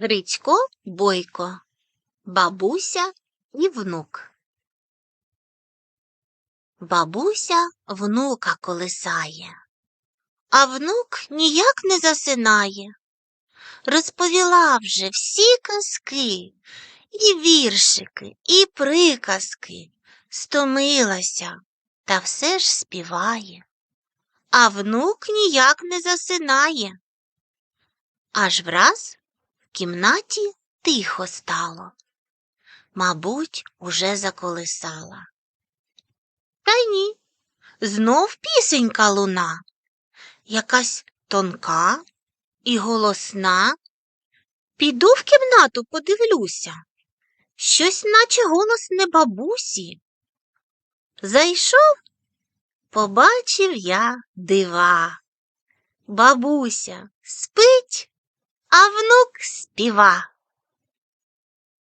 Грицько Бойко, бабуся і внук. Бабуся внука колисає, а внук ніяк не засинає. Розповіла вже всі казки, і віршики, і приказки, стомилася, та все ж співає. А внук ніяк не засинає. Аж враз кімнаті тихо стало. Мабуть, уже заколисала. Та ні, знов пісенька луна, якась тонка і голосна. Піду в кімнату подивлюся. Щось наче голос не бабусі. Зайшов, побачив я дива. Бабуся спить, а внук співа.